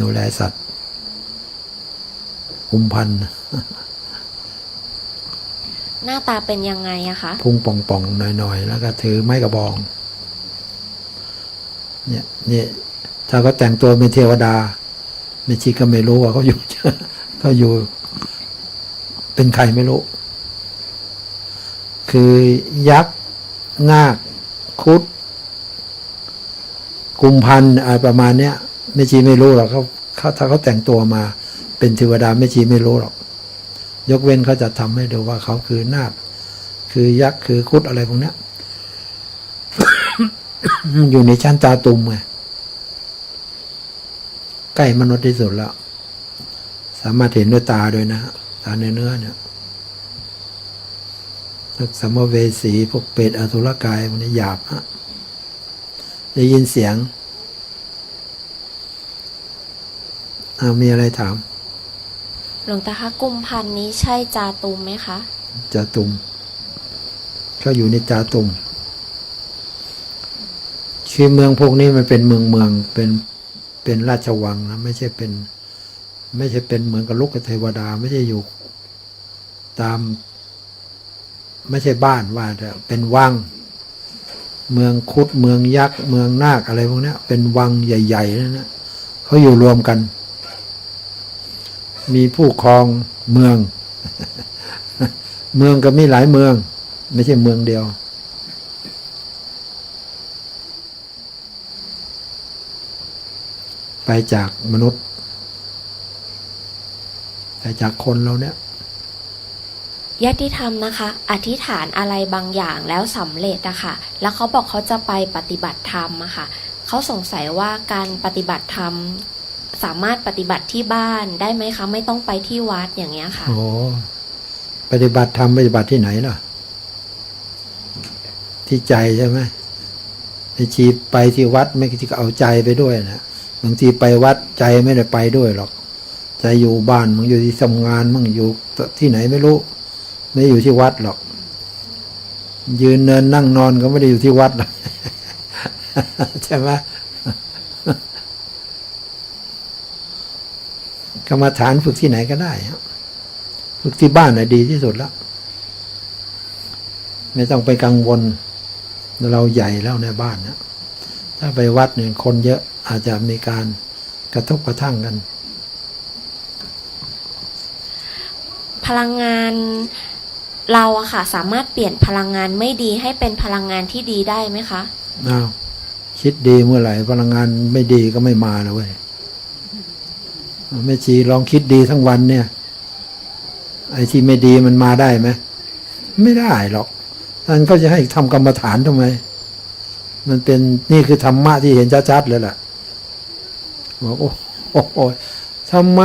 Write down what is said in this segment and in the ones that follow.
ดูแลสัตว์คุมพันธุ์หน้าตาเป็นยังไงอะคะ พุงป่องๆหน่อยๆ แล้วก็ถือไม้กระบอง เนี่ยเนี่ยถ้าเขาแต่งตัวเป็นเทวดาไม่ชีก็ไม่รู้ว่าเขาอยู่เขาอยู่ เป็นใครไม่รู้ คือยักษ์งากคุด กุมพันธ์อะไรประมาณเนี้ย ไม่ชีไม่รู้หรอกเขาเขาถ้าเขาแต่งตัวมา เป็นเทวดาไม่ชีไม่รู้หรอก ยกเว้นเขาจะทำให้ดูว่าเขาคือนาคคือยักษ์คือคุดอะไรพวกเนี้ยอยู่ในชั้นตาตุมไงใกล้มนุษย์ที่สุดแล้ว สามารถเห็นด้วยตาด้วยนะตาเนื้อเนื้อเนี่ยพวกสัมเวสีพวกเปรตอสุรกายพวกนี้หยาบฮะได้ยินเสียงอ้าว มีอะไรถาม หลวงตาคะกุมพันธ์นี้ใช่จาตุมไหมคะจาตุมเขาอยู่ในจาตุมคือเมืองพวกนี้มันเป็นเมืองเมืองเป็นเป็นราชวังนะไม่ใช่เป็น ไม่ใช่เป็นเหมือนกับลูกเทวดา ไม่ใช่อยู่ตาม ไม่ใช่บ้านว่าแต่เป็นวัง เมืองคุดเมืองยักษ์ เมืองนาคอะไรพวกเนี้ยเป็นวังใหญ่ๆนั่นนะเขาอยู่รวมกัน มีผู้ครองเมือง เมืองก็มีหลายเมือง ไม่ใช่เมืองเดียว ไปจากมนุษย์ ไปจากคนเราเนี่ยญาติธรรมนะคะ อธิษฐานอะไรบางอย่างแล้วสำเร็จอะค่ะแล้วเขาบอกเขาจะไปปฏิบัติธรรมอะค่ะเขาสงสัยว่าการปฏิบัติธรรม สามารถปฏิบัติที่บ้านได้ไหมคะ ไม่ต้องไปที่วัดอย่างเงี้ยค่ะโอ้ปฏิบัติธรรมปฏิบัติที่ไหนล่ะ ที่ใจใช่ไหมไอชีไปที่วัดไม่ที่ก็เอาใจไปด้วยนะบางทีไปวัดใจไม่ได้ไปด้วยหรอกใจอยู่บ้านมันอยู่ที่ทำงานมันอยู่ที่ไหนไม่รู้ ไม่อยู่ที่วัดหรอก ยืนเนินนั่งนอนก็ไม่ได้อยู่ที่วัดหรอกใช่ไหมก รรมฐานฝึกที่ไหนก็ได้ครับฝึกที่บ้านน่ะดีที่สุดแล้วไม่ต้องไปกังวล เราใหญ่แล้วในบ้านนะถ้าไปวัดเนี่ยคนเยอะอาจจะมีการกระทบกระทั่งกัน พลังงานเราอะค่ะ สามารถเปลี่ยนพลังงานไม่ดีให้เป็นพลังงานที่ดีได้ไหมคะอ้าวคิดดีเมื่อไหร่พลังงานไม่ดีก็ไม่มาแล้วเว้ย แม่ชีลองคิดดีทั้งวันเนี่ย ไอ้ที่ไม่ดีมันมาได้ไหมไม่ได้หรอกท่านก็จะให้ทำกรรมฐานทำไม มันเป็นนี่คือธรรมะที่เห็นชัดๆเลยล่ะบอกโอ้โอ้โอ้ทำไม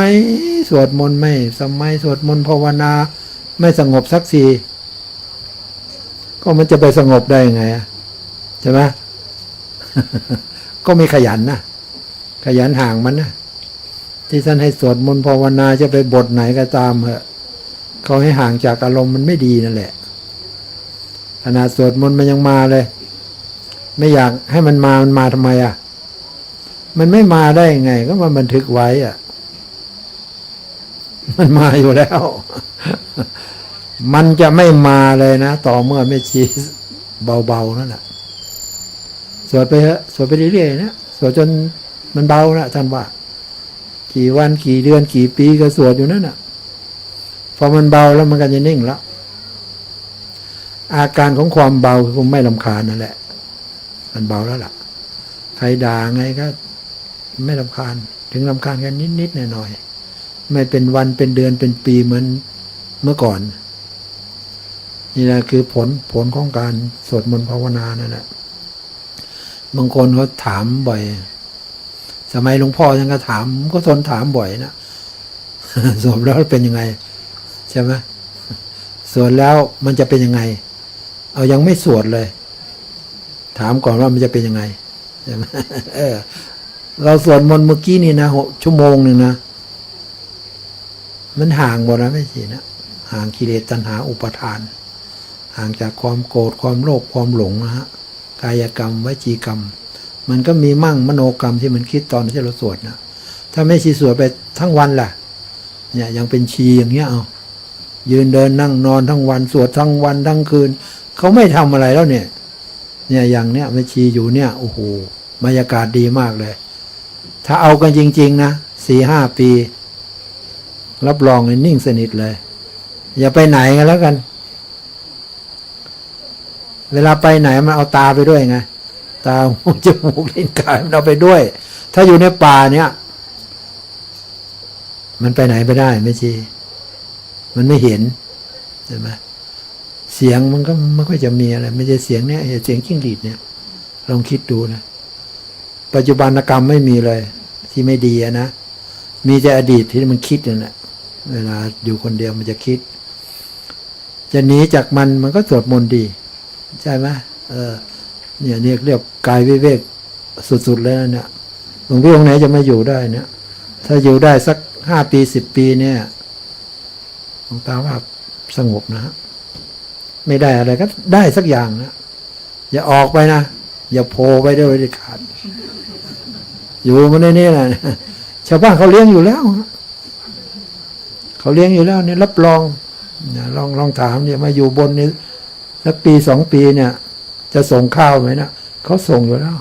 สวดมนต์ไม่ทำไมสวดมนต์ภาวนา ไม่สงบสักทีก็มันจะไปสงบได้ยังไงอะใช่ไหมก็ไม่ขยันนะขยันห่างมันนะ ที่ท่านให้สวดมนต์ภาวนาจะไปบทไหนก็ตามเหอะเขาให้ห่างจากอารมณ์มันไม่ดีนั่นแหละขนาดสวดมนต์มันยังมาเลย ไม่อยากให้มันมามันมาทำไมอะ มันไม่มาได้ไง ก็มันบันทึกไว้อะ มันมาอยู่แล้ว มันจะไม่มาเลยนะ ต่อเมื่อไม่ชี้เบาๆนั่นแหละสวดไปเถอะสวดไปเรื่อยๆนะสวดจนมันเบานะท่านว่า กี่วันกี่เดือนกี่ปีก็สวดอยู่นั่นน่ะ พอมันเบาแล้วมันก็จะนิ่งแล้วอาการของความเบาคือคงไม่ลำคาญนั่นแหละ มันเบาแล้วล่ะ ใครด่าไงก็ ไม่ลำคาญ ถึงลำคาญกันนิดๆหน่อยๆไม่เป็นวันเป็นเดือนเป็นปีเหมือนเมื่อก่อน นี่แหละคือผลผลของการสวดมนต์ภาวนานั่นแหละบางคนเขาถามบ่อย สมัยหลวงพ่อยังก็ถามก็ทนถามบ่อยนะสวดแล้วเป็นยังไง ใช่ไหมสวดแล้วมันจะเป็นยังไง เอายังไม่สวดเลย ถามก่อนว่ามันจะเป็นยังไงใช่ไหมเออ เราสวดมนต์เมื่อกี้นี่นะหกชั่วโมงหนึ่งนะมันห่างหมดแล้วไม่ใช่นะห่างกิเลสตัณหาอุปทาน ห่างจากความโกรธความโลภความหลงนะฮะกายกรรมวจีกรรม มันก็มีมั่งมโนกรรมที่มันคิดตอนที่เราสวดนะถ้าไม่ชีสวดไปทั้งวันล่ะ เนี่ยยังเป็นชีอย่างเงี้ยเอายืนเดินนั่งนอนทั้งวันสวดทั้งวันทั้งคืน เขาไม่ทำอะไรแล้วเนี่ย เนี่ยอย่างเนี้ยไม่ชีอยู่เนี่ยโอ้โหบรรยากาศดีมากเลย ถ้าเอากันจริง ๆ นะสี่ห้าปี รับรองเลยนิ่งสนิทเลย อย่าไปไหนกันแล้วกัน เวลาไปไหนมันเอาตาไปด้วยไง ตาหูจมูกลิ้นกายมันเอาไปด้วย ถ้าอยู่ในป่าเนี่ย มันไปไหนไปได้ไม่ชีมันไม่เห็นใช่ไหมเสียงมันก็ไม่ค่อยจะมีอะไรไม่ใช่เสียงเนี่ยไอ้เสียงจิ้งหรีดเนี่ย ลองคิดดูนะปัจจุบันกรรมไม่มีเลย ที่ไม่ดีนะมีแต่อดีตที่มันคิดนั่นแหละเวลาอยู่คนเดียวมันจะคิด จะหนีจากมันมันก็สวดมนต์ดี ใช่ไหมเออ เนี่ยเนี่ยเรียกกายวิเวกสุดๆเลยนะเนี่ยหลวงพี่องค์ไหนจะมาอยู่ได้เนี่ย ถ้าอยู่ได้สักห้าปีสิบปีเนี่ยหลวงตาว่าสงบนะฮะไม่ได้อะไรก็ได้สักอย่างนะอย่าออกไปนะ อย่าโผล่ไปด้วยเด็ดขาด อยู่มันในนี้แหละชาวบ้านเขาเลี้ยงอยู่แล้วฮะเขาเลี้ยงอยู่แล้วเนี่ยรับรองลองลองถามเนี่ยมาอยู่บนนี้สักปีสองปีเนี่ย จะส่งข้าวไหมนะเขาส่งอยู่แล้ว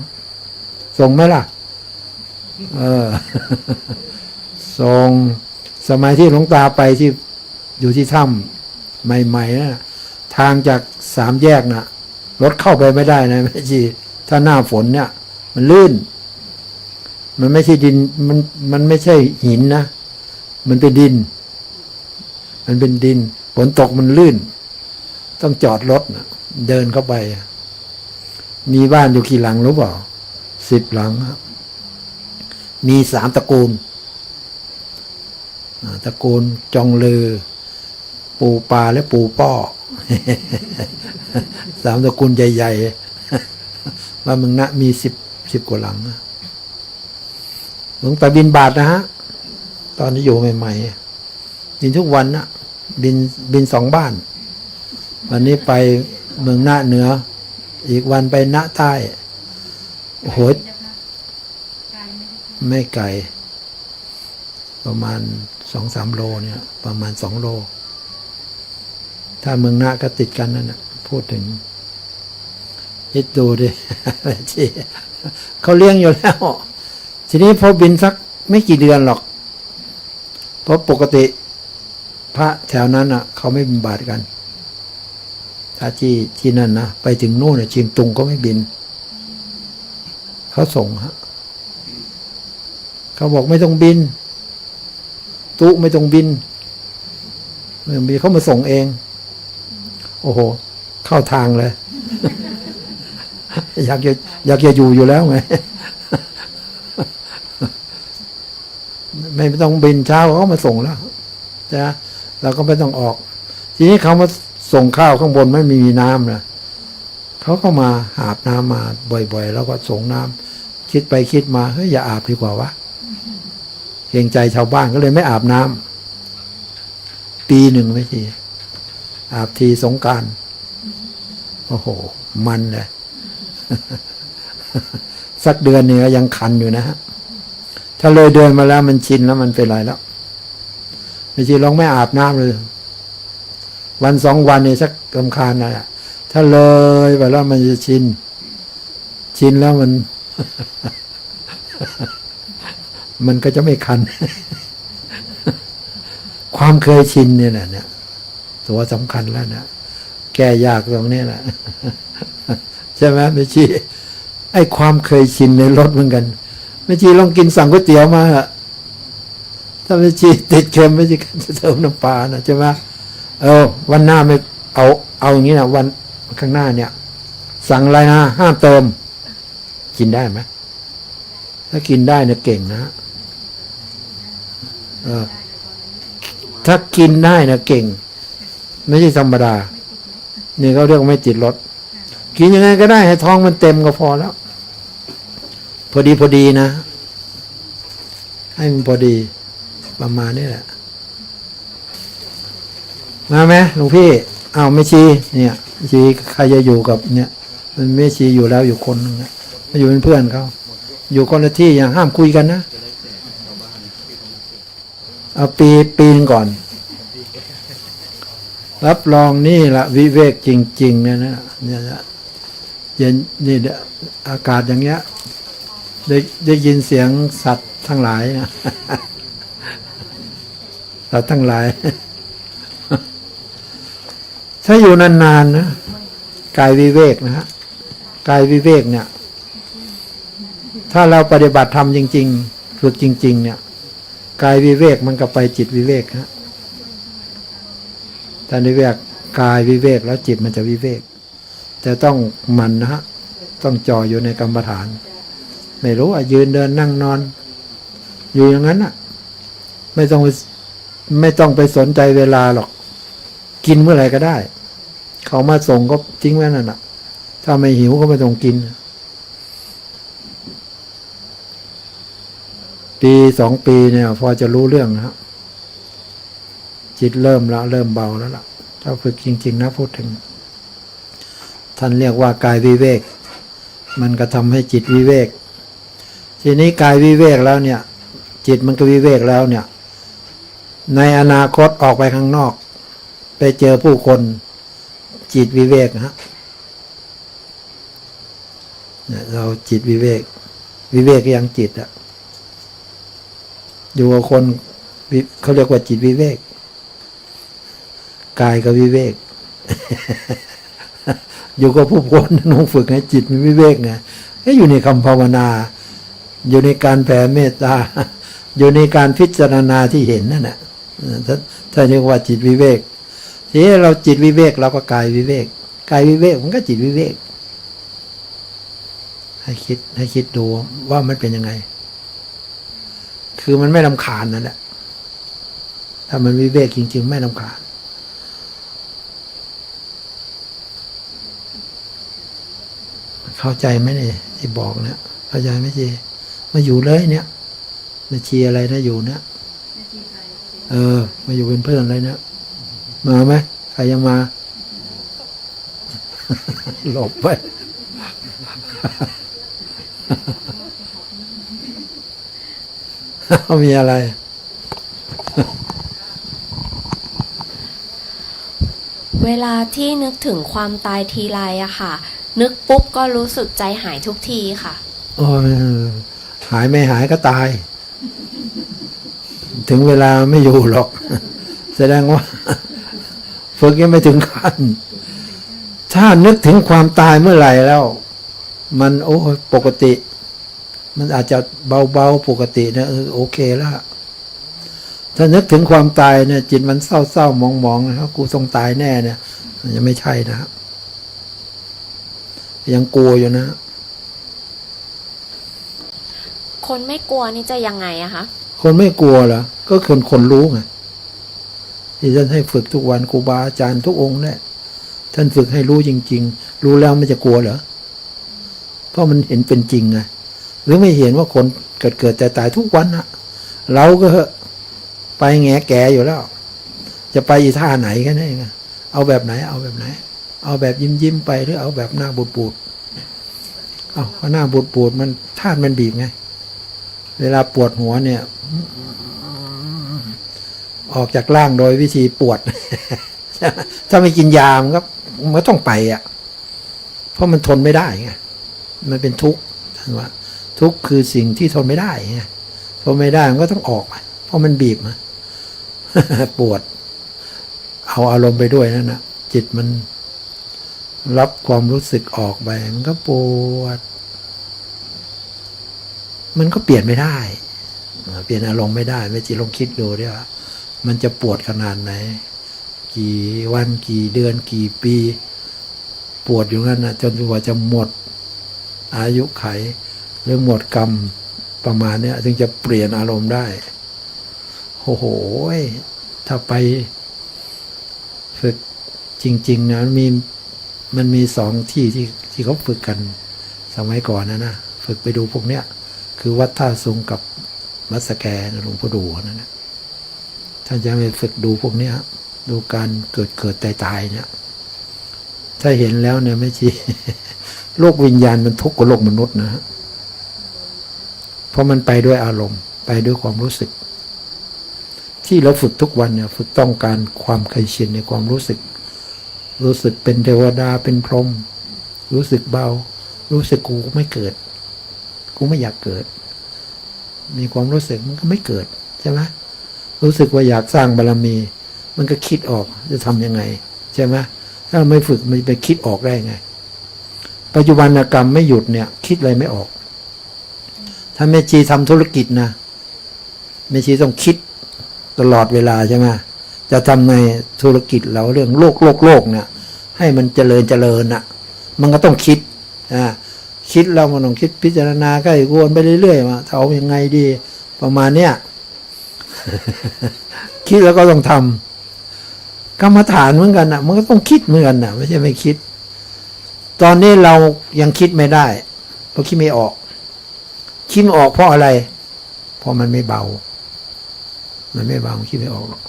ส่งไหมล่ะ เออ ส่งสมัยที่หลวงตาไปที่อยู่ที่ถ้ำใหม่ๆนะทางจากสามแยกนะรถเข้าไปไม่ได้นะแม่ชีถ้าหน้าฝนเนี่ย มันลื่น มันไม่ใช่ดิน มันมันไม่ใช่หินนะ มันเป็นดิน มันเป็นดินฝนตกมันลื่น ต้องจอดรถนะเดินเข้าไปอะ มีบ้านอยู่กี่หลังรู้เปล่าสิบหลังครับมีสามตระกูลตระกูลจองลือ ปูปลาและปูป้อสามตระกูลใหญ่ๆว่ามึงนะมีสิบสิบกว่าหลังหลวงตาบินบาทนะฮะ ตอนที่อยู่ใหม่ๆบินทุกวันนะบินบินสองบ้าน วันนี้ไปเมืองหน้าเหนือ อีกวันไปณใต้โอ้โหไม่ไกล ประมาณสองสามโลเนี่ย ประมาณสองโล ถ้าเมืองนาก็ติดกันนั่นนะพูดถึงคิดดูดิชีเขาเลี้ยงอยู่แล้ว ทีนี้พอบินสักไม่กี่เดือนหรอก เพราะปกติพระแถวนั้นอะ เขาไม่บินบาตกัน ถ้าที่ที่นั่นนะไปถึงโน่นน่ะเชียงตุงก็ไม่บิน เขาส่งฮะเขาบอกไม่ต้องบิน ตุไม่ต้องบินไม่ต้องบินเขามาส่งเอง โอ้โห เข้าทางเลย อยากจะอยากจะอยู่อยู่แล้วไงไม่ต้องบินเช้าเขาก็มาส่งแล้วจะเราก็ไม่ต้องออก ทีนี้เขามา ส่งข้าวข้างบนไม่มีน้ำนะเขาก็มาหาบน้ำมาบ่อยๆ แล้วก็ส่งน้ำคิดไปคิดมาเฮ้ยอย่าอาบดีกว่าวะเกรงใจชาวบ้านก็เลยไม่อาบน้ำปีหนึ่งไม่ทีอาบทีสงการโอ้โห มันเลยสักเดือนหนึ่งก็ยังคันอยู่นะฮะถ้าเลยเดือนมาแล้วมันชินแล้วมันเป็นไรแล้วไม่ใช่ลองไม่อาบน้ำเลย วันสองวันนี่สักกำคาญนะถ้าเลยไปแล้วมันจะชิน ชินแล้วมัน มันก็จะไม่คัน ความเคยชินเนี่ยนะเนี่ยตัวสำคัญแล้วนะแก้ยากตรงนี้แหละใช่ไหมไม่ชีไอ้ความเคยชินในรถเหมือนกันไม่ชีลองกินสั่งก๋วยเตี๋ยวมาอะถ้าไม่ชีติดเค็มไม่ชีจะเติมน้ำปลานะใช่ไหม เออ วันหน้าไม่เอา เอาอย่างนี้นะวันข้างหน้าเนี่ย สั่งอะไรนะห้ามเติม กินได้ไหมถ้ากินได้เนี่ยเก่งนะเออ ถ้ากินได้นะเก่ง ไม่ใช่ธรรมดา นี่เขาเรียกว่าไม่ติดรถกินยังไงก็ได้ให้ท้องมันเต็มก็พอแล้ว พอดีพอดีนะ ให้มันพอดีประมาณนี้แหละ มาไหมหลวงพี่อ้าวไม่ชีเนี่ยชีใครจะอยู่กับเนี่ย มันไม่ชีอยู่แล้วอยู่คนนึงนะมาอยู่เป็นเพื่อนเขาอยู่คนละที่อย่างห้ามคุยกันนะเอาปีปีนก่อน รับรองนี่ละวิเวกจริงๆเนี่ยนะเนี่ยนะเย็นนี่เดี๋ยวอากาศอย่างเงี้ย ได้ได้ยินเสียงสัตว์ทั้งหลายนะสัตว์ทั้งหลาย ถ้าอยู่นานๆนะกายวิเวกนะฮะกายวิเวกเนี่ย ถ้าเราปฏิบัติธรรมจริง ๆ ฝึกจริง ๆ เนี่ยกายวิเวกมันก็ไปจิตวิเวกฮะแต่วิเวกกายวิเวกแล้วจิตมันจะวิเวก แต่ต้องมันนะฮะต้องจ่ออยู่ในกรรมฐาน ไม่รู้อะยืนเดินนั่งนอน อยู่อย่างนั้นอะ ไม่ต้องไม่ต้องไปสนใจเวลาหรอก กินเมื่อไหร่ก็ได้ เขามาส่งก็ทิ้งไว้นั่นอะถ้าไม่หิวก็ไม่ต้องกิน ปีสองปีเนี่ย พอจะรู้เรื่องนะครับจิตเริ่มล้วเริ่มเบาแล้วล่ะ ถ้าฝึกจริง ๆ นะพูดถึง ท่านเรียกว่ากายวิเวก มันก็ทำให้จิตวิเวก ทีนี้กายวิเวกแล้วเนี่ย จิตมันก็วิเวกแล้วเนี่ย ในอนาคตออกไปข้างนอก ไปเจอผู้คน จิตวิเวกนะฮะเนี่ยเราจิตวิเวก วิเวกยังจิตอะอยู่กับคนเขาเรียกว่าจิตวิเวกกายก็วิเวก อยู่กับผู้คนน้องฝึกให้จิตมันวิเวกไงอยู่ในคำภาวนา อยู่ในการแผ่เมตตา อยู่ในการพิจารณาที่เห็นนั่นแหละถ้าถ้าเรียกว่าจิตวิเวก ทีนี้เราจิตวิเวกเราก็กายวิเวกกายวิเวกมันก็จิตวิเวก ให้คิดให้คิดดูว่ามันเป็นยังไง คือมันไม่ลำคาญนั่นแหละถ้ามันวิเวกจริง ๆ ไม่ลำคาญเข้าใจไหมเนี่ยที่บอกเนี่ยเข้าใจไหมจีมาอยู่เลยเนี่ยมาชีอะไรนะอยู่เนี่ยเออ มาอยู่เป็นเพื่อนอะไรเนี่ย มาไหมใครยังมา หลบไป มีอะไร เวลาที่นึกถึงความตายทีไรอะค่ะ นึกปุ๊บก็รู้สึกใจหายทุกทีค่ะโอ้ยหายไม่หายก็ตาย ถึงเวลาไม่อยู่หรอก แสดงว่า ฝึกยังไม่ถึงขั้น ถ้านึกถึงความตายเมื่อไหร่แล้ว มันโอ้ยปกติ มันอาจจะเบาๆปกตินะเออโอเคแล้วถ้านึกถึงความตายเนี่ย จิตมันเศร้าๆมองๆนะครับกูต้องตายแน่เนี่ยมันยังไม่ใช่นะครับยังกลัวอยู่นะ คนไม่กลัวนี่จะยังไงอะคะคนไม่กลัวเหรอก็คนคนรู้ไง ที่ท่านให้ฝึกทุกวันครูบาอาจารย์ทุกองค์เนี่ยท่านฝึกให้รู้จริง ๆ รู้แล้วมันจะกลัวเหรอเพราะมันเห็นเป็นจริงไงหรือไม่เห็นว่าคนเกิดเกิดแต่ตายทุกวันอะเราก็ไปแง่แก่อยู่แล้ว จะไปอีท่าไหนกันเองเอาแบบไหน เอาแบบไหน เอาแบบยิ้มยิ้มไปหรือเอาแบบหน้าบูดบูดเอาหน้าบูดบูดมันธาตุมันบีบไง เวลาปวดหัวเนี่ย ออกจากร่างโดยวิธีปวด ถ้าไม่กินยามันก็มันต้องไปอะ เพราะมันทนไม่ได้ไงมันเป็นทุกข์ท่านว่า ทุกข์คือสิ่งที่ทนไม่ได้ไงทนไม่ได้มันก็ต้องออกมาเพราะมันบีบมาปวด เอาอารมณ์ไปด้วยนั่นนะจิตมันรับความรู้สึกออกไป มันก็ปวด มันก็เปลี่ยนไม่ได้ เปลี่ยนอารมณ์ไม่ได้ ไม่จีลองคิดดูดิว่า มันจะปวดขนาดไหน กี่วันกี่เดือนกี่ปี ปวดอยู่งั้นนะจนกว่าจะหมด อายุไข หรือหมดกรรมประมาณนี้ถึงจะเปลี่ยนอารมณ์ได้โอ้โห ถ้าไปฝึกจริง ๆ นะมีมันมีสองที่ที่ที่เขาฝึกกันสมัยก่อนนะนะ ฝึกไปดูพวกเนี้ย คือวัดท่าซุงกับมัดสแกนหลวงพ่อดูนั่นนะ ท่านจะไปฝึกดูพวกเนี้ยดูการเกิดเกิดตายตายเนี่ย ถ้าเห็นแล้วเนี่ยไม่ชีโลกวิญญาณมันทุกข์กว่าโลกมนุษย์นะฮะเพราะมันไปด้วยอารมณ์ ไปด้วยความรู้สึก ที่เราฝึกทุกวันเนี่ยฝึกต้องการความเคยชินในความรู้สึก รู้สึกเป็นเทวดาเป็นพรหมรู้สึกเบา รู้สึกกูไม่เกิด กูไม่อยากเกิด มีความรู้สึกมันก็ไม่เกิดใช่ไหม รู้สึกว่าอยากสร้างบารมี มันก็คิดออกจะทำยังไง ใช่ไหมถ้าไม่ฝึกมันไปคิดออกได้ไง ปัจจุบันกรรมไม่หยุดเนี่ย คิดอะไรไม่ออก ถ้าแม่ชีทำธุรกิจนะแม่ชีต้องคิดตลอดเวลาใช่ไหมจะทำในธุรกิจเราเรื่องโลกโลกโลกเนี่ยให้มันเจริญเจริญน่ะ มันก็ต้องคิดอ่าคิดเรามันต้องคิดพิจารณาใกล้วนไปเรื่อยๆว่าเอายังไงดี ประมาณเนี้ย คิดแล้วก็ต้องทำกรรมฐานเหมือนกันน่ะมันก็ต้องคิดเหมือนกันน่ะไม่ใช่ไม่คิด ตอนนี้เรายังคิดไม่ได้เพราะคิดไม่ออก คิดไม่ออกเพราะอะไร เพราะมันไม่เบา มันไม่เบาคิดไม่ออกหรอก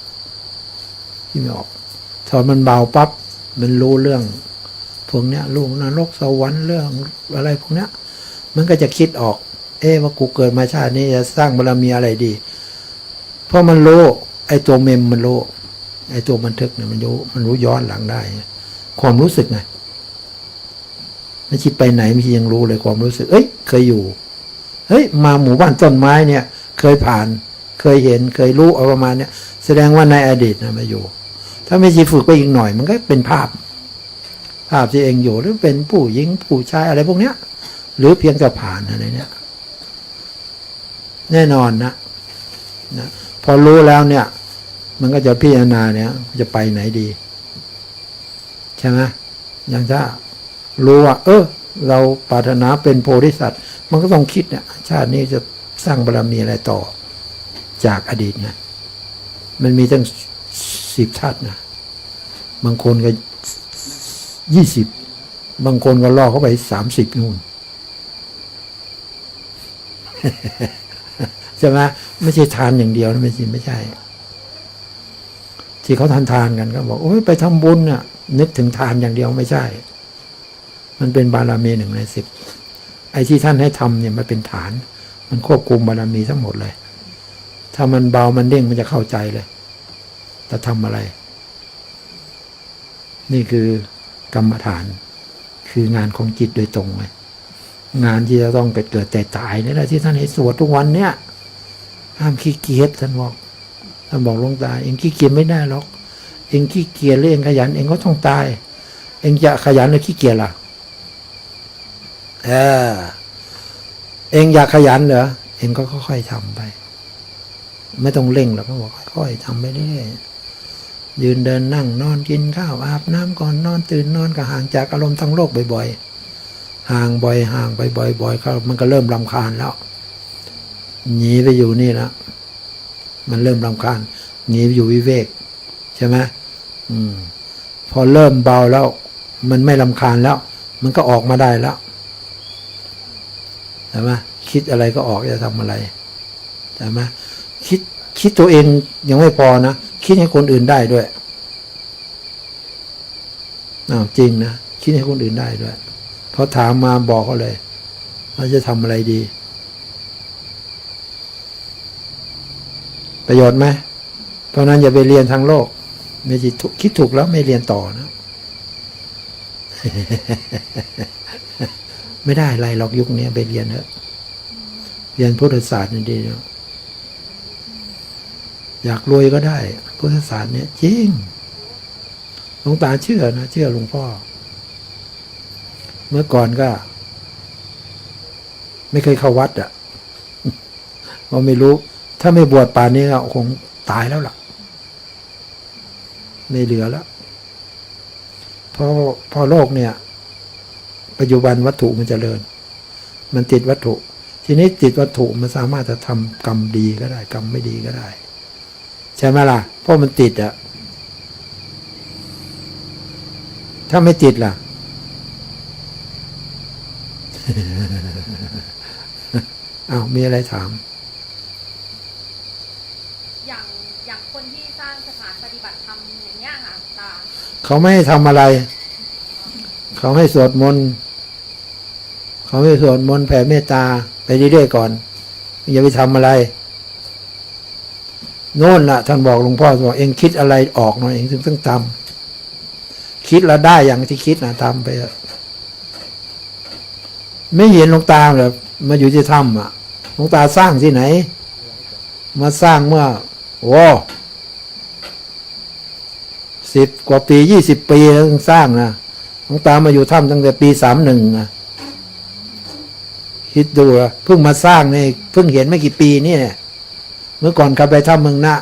คิดไม่ออกถ้ามันเบาปั๊บมันรู้เรื่องพวกเนี้ยลูกนรกสวรรค์เรื่องอะไรพวกเนี้ย มันก็จะคิดออก เอ๊ะว่ากูเกิดมาชาตินี้จะสร้างบารมีอะไรดี เพราะมันรู้ไอ้ตัวเมมมันรู้ไอ้ตัวบันทึกเนี่ยมันรู้มันรู้ย้อนหลังได้ ความรู้สึกไงไม่ชิดไปไหนไม่ชิยังรู้เลยความรู้สึก เอ้ย เคยอยู่ เฮ้ย มาหมู่บ้านต้นไม้เนี่ย เคยผ่าน เคยเห็น เคยรู้เอาประมาณเนี้ยแสดงว่าในอดีตนะมาอยู่ ถ้าไม่ชีฝึกไปอีกหน่อย มันก็เป็นภาพ ภาพที่เองอยู่หรือเป็นผู้หญิงผู้ชายอะไรพวกเนี้ย หรือเพียงแต่ผ่านอะไรเนี่ยแน่นอนนะนะ พอรู้แล้วเนี่ย มันก็จะพิจารณาเนี่ย จะไปไหนดี ใช่ไหมอย่างถ้ารู้ว่า เออ เราปรารถนาเป็นโพธิสัตว์ มันก็ต้องคิดเนี่ย ชาตินี้จะสร้างบารมีอะไรต่อ จากอดีตไงมันมีตั้งสิบชาตินะบางคนก็ยี่สิบบางคนก็ล่อเข้าไปสามสิบนู่น ใช่ไหมไม่ใช่ทานอย่างเดียวนะไม่ใช่ไม่ใช่ ที่เขาทานทานกันก็บอกโอ้ยไปทำบุญน่ะ นึกถึงทานอย่างเดียวไม่ใช่ มันเป็นบารมีหนึ่งในสิบไอ้ที่ท่านให้ทำเนี่ยมันเป็นฐาน มันควบคุมบารมีทั้งหมดเลย ถ้ามันเบามันเด้งมันจะเข้าใจเลยจะทำอะไร นี่คือกรรมฐาน คืองานของจิตโดยตรงเลยงานที่จะต้องเกิดเกิดแต่ตายนี่แหละที่ท่านให้สวดทุกวันเนี่ย ห้ามขี้เกียจท่านบอกท่านบอกลงตาเองขี้เกียจไม่ได้หรอก เองขี้เกียจหรือเองขยัน เองก็ต้องตาย เองจะขยันหรือขี้เกียจล่ะเออเองอยากขยันเหรอเองก็ค่อยๆทำไป ไม่ต้องเร่งหรอกเขาบอกค่อยๆทำไปเรื่อยยืนเดินนั่งนอนกินข้าวอาบน้ำก่อนนอนตื่นนอนก็ห่างจากอารมณ์ทั้งโลกบ่อยๆห่างบ่อยห่างไปบ่อยๆก็มันก็เริ่มรำคาญแล้ว หนีไปอยู่นี่แล้วมันเริ่มรำคาญหนีไปอยู่วิเวก ใช่ไหมอืม พอเริ่มเบาแล้ว มันไม่รำคาญแล้ว มันก็ออกมาได้แล้วใช่ไหมคิดอะไรก็ออกจะทำอะไรใช่ไหมคิดคิดตัวเองยังไม่พอนะ คิดให้คนอื่นได้ด้วยอ้าวจริงนะ คิดให้คนอื่นได้ด้วยพอถามมาบอกเขาเลยว่าจะทำอะไรดี ประโยชน์ไหมเพราะนั้นอย่าไปเรียนทางโลก ไม่คิดถูกแล้วไม่เรียนต่อนะ ไม่ได้อะไรหรอกยุคนี้ไปเรียนเถอะเรียนพุทธศาสตร์นี่ดีแล้วอยากรวยก็ได้ พุทธศาสตร์เนี่ยจริงหลวงตาเชื่อนะเชื่อหลวงพ่อ เมื่อก่อนก็ ไม่เคยเข้าวัดอะ่ะเพราะไม่รู้ ถ้าไม่บวชป่านนี้ก็คงตายแล้วล่ะ ไม่เหลือแล้วเพราะพอโลกเนี่ย ปัจจุบันวัตถุมันจเจริญ มันติดวัตถุ ทีนี้ติดวัตถุมันสามารถจะทำกรรมดีก็ได้ กรรมไม่ดีก็ได้ ใช่ไหมล่ะ เพราะมันติดอะถ้าไม่ติดล่ะอ้าวมีอะไรถาม อย่างอย่างคนที่สร้างสถานปฏิบัติธรรมอย่างเงี้ยค่ะตา เขาไม่ให้ทำอะไร เขาให้สวดมนต์เขาให้สวดมนต์แผ่เมตตาไปเรื่อยๆก่อน อย่าไปทำอะไรโน่นล่ะ ท่านบอกหลวงพ่อบอกเองคิดอะไรออกหน่อยเองถึงต้องทำคิดแล้วได้อย่างที่คิดนะทำไปไม่เห็นหลวงตาเหรอมาอยู่ที่ถ้ำอะหลวงตาสร้างที่ไหน มาสร้างเมื่อโอ้ สิบกว่าปียี่สิบปีแล้วสร้างนะหลวงตามาอยู่ถ้ำตั้งแต่ปีสามหนึ่งนะคิดดูอะเพิ่งมาสร้างนี่เพิ่งเห็นไม่กี่ปีนี่เนี่ยเมื่อก่อนขับไปถ้ำเมืองนะ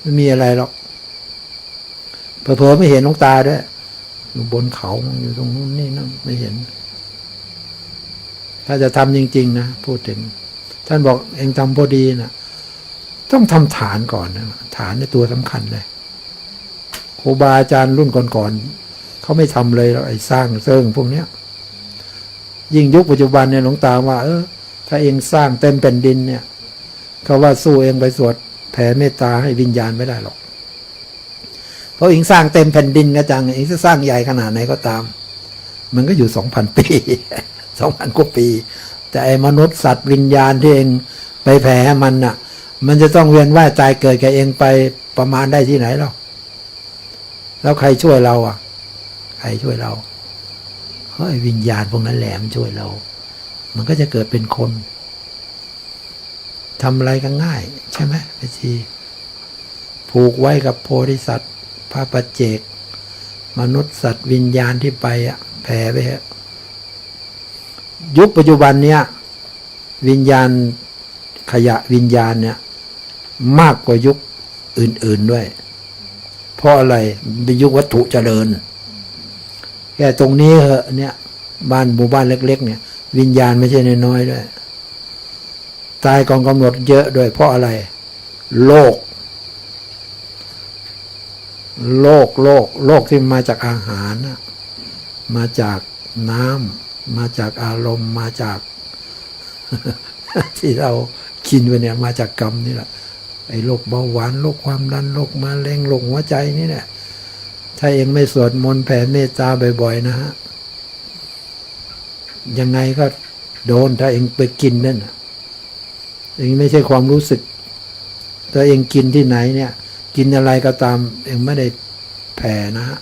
ไม่มีอะไรหรอกเผลอๆไม่เห็นหลวงตาด้วยอยู่บนเขาอยู่ตรงนู้นนี่นั่นไม่เห็น ถ้าจะทำจริง ๆ นะพูดถึง ท่านบอกเองทำพอดีนะต้องทำฐานก่อนนะฐานในตัวสำคัญเลย ครูบาอาจารย์รุ่นก่อนๆเขาไม่ทำเลยหรอกไอ้สร้างเสริงพวกเนี้ย ยิ่งยุคปัจจุบันเนี่ยหลวงตาว่า เออ ถ้าเองสร้างเต็มแผ่นดินเนี่ยเขาว่าสู้เองไปสวดแผ่เมตตาให้วิญญาณไม่ได้หรอก เพราะเองสร้างเต็มแผ่นดินก็จังเองจะสร้างใหญ่ขนาดไหนก็ตาม มันก็อยู่สองพันปีสองพันกว่าปี แต่ไอ้มนุษย์สัตว์วิญญาณที่เองไปแผ่ให้มันน่ะ มันจะต้องเวียนว่ายตายเกิดกับเองไปประมาณได้ที่ไหนหรอก แล้วใครช่วยเราอะ ใครช่วยเราเฮ้ยวิญญาณพวกนั้นแหลมช่วยเรา มันก็จะเกิดเป็นคนทำอะไรก็ง่าย ใช่ไหมไปทีผูกไว้กับโพธิสัตว์พระปัจเจก มนุษย์สัตว์วิญญาณที่ไปอะแผ่ไปเถอะยุคปัจจุบันเนี้ยวิญญาณขยะวิญญาณเนี่ย มากกว่ายุคอื่น ๆด้วย เพราะอะไรเป็นยุควัตถุเจริญแค่ตรงนี้เหอะเนี่ย บ้านหมู่บ้านเล็ก ๆ เนี่ย วิญญาณไม่ใช่น้อยๆด้วยตายกองกำหนดเยอะด้วย เพราะอะไร โลก โลกโลก โลกที่มาจากอาหาร มาจากน้ำมาจากอารมณ์มาจาก ที่เรากินไปเนี่ย มาจากกรรมนี่แหละ ไอ้โรคเบาหวานโรคความดันโรคมะเร็งโรคหัวใจนี่แหละถ้าเองไม่สวดมนต์แผ่เมตตาบ่อยๆนะฮะยังไงก็โดนถ้าเองไปกินนั่นเองไม่ใช่ความรู้สึกถ้าเองกินที่ไหนเนี่ย กินอะไรก็ตาม เองไม่ได้แผ่นะฮะ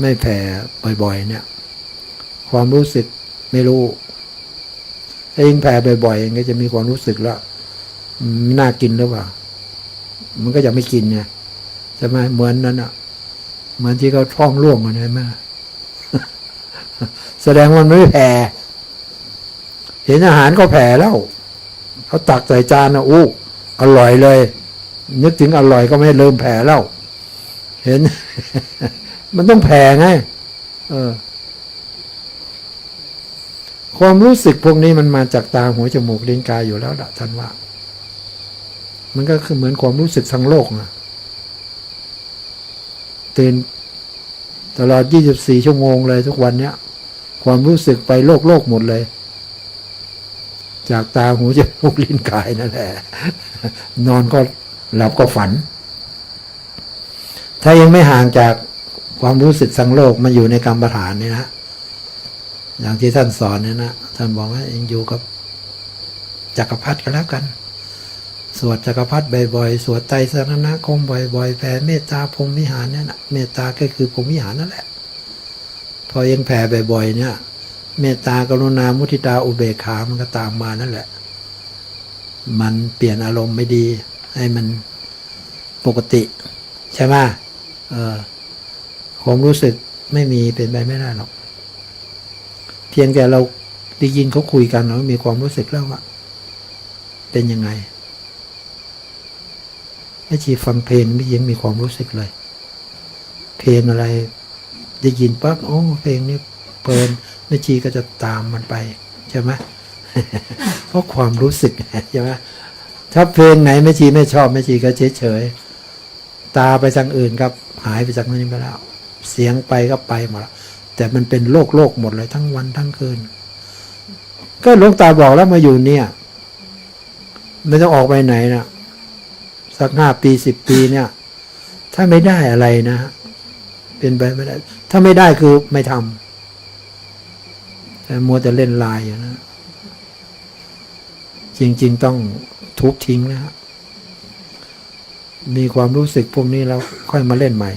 ไม่แผ่บ่อยๆ เนี่ย ความรู้สึกไม่รู้ถ้าเองแผ่บ่อยๆเองก็จะมีความรู้สึกแล้ว น่ากินหรือเปล่า มันก็จะไม่กินไงใช่ไหมเหมือนนั้นอะ เหมือนที่เขาท้องร่วงกันใช่ไหมแสดงว่ามันไม่แผ่ เห็นอาหารก็แผ่แล้วเขาตักใส่จานนะอู้อร่อยเลย นึกถึงอร่อยก็ไม่เริ่มแผ่แล้ว เห็น มันต้องแผ่ไงเออ ความรู้สึกพวกนี้มันมาจากตาหัวจมูกลิ้นกายอยู่แล้วละท่านว่า มันก็คือเหมือนความรู้สึกทางโลกนะตื่นตลอด 24 ชั่วโมงเลยทุกวันเนี้ย ความรู้สึกไปโลกโลกหมดเลย จากตาหูจมูกลิ้นกายนั่นแหละ นอนก็หลับก็ฝัน ถ้ายังไม่ห่างจากความรู้สึกสังโลกมาอยู่ในกรรมฐานนี่นะอย่างที่ท่านสอนเนี่ยนะท่านบอกว่าเองอยู่กับจักรพรรดิก็แล้วกัน สวดจักรพรรดิบ่อยๆ สวดไตรสรณคมบ่อยๆ แผ่เมตตาพรมวิหารเนี่ยนะเมตตาก็คือพรมวิหารนั่นแหละ พอเองแผ่บ่อยๆ เนี่ย เมตตากรุณามุทิตาอุเบกขา มันก็ตามมานั่นแหละ มันเปลี่ยนอารมณ์ไม่ดี ให้มันปกติ ใช่ไหมเออความรู้สึกไม่มีเป็นไปไม่ได้หรอก เพียงแต่เราได้ยินเขาคุยกันเรามีความรู้สึกแล้วว่าเป็นยังไง แม่ชีฟังเพลงไม่ยังมีความรู้สึกเลย เพลงอะไรได้ยินปั๊บโอ้เพลงนี้เพลินแม่ชีก็จะตามมันไปใช่ไหมเพราะความรู้สึกใช่ไหมถ้าเพลงไหนแม่ชีไม่ชอบแม่ชีก็เฉยเฉยๆตาไปทางอื่นครับ หายไปจากนั้นไปแล้ว เสียงไปก็ไปหมดแล้วแต่มันเป็นโลกโลกหมดเลยทั้งวันทั้งคืน ก็หลวงตาบอกแล้วมาอยู่เนี่ย ไม่ต้องออกไปไหนนะ สักห้าปีสิบปีเนี่ย ถ้าไม่ได้อะไรนะ เป็นไปไม่ได้ ถ้าไม่ได้คือไม่ทำแต่มัวแต่เล่นลายอยู่นะ จริง ๆ ต้องทุบทิ้งนะฮะมีความรู้สึกพวกนี้แล้วค่อยมาเล่นใหม่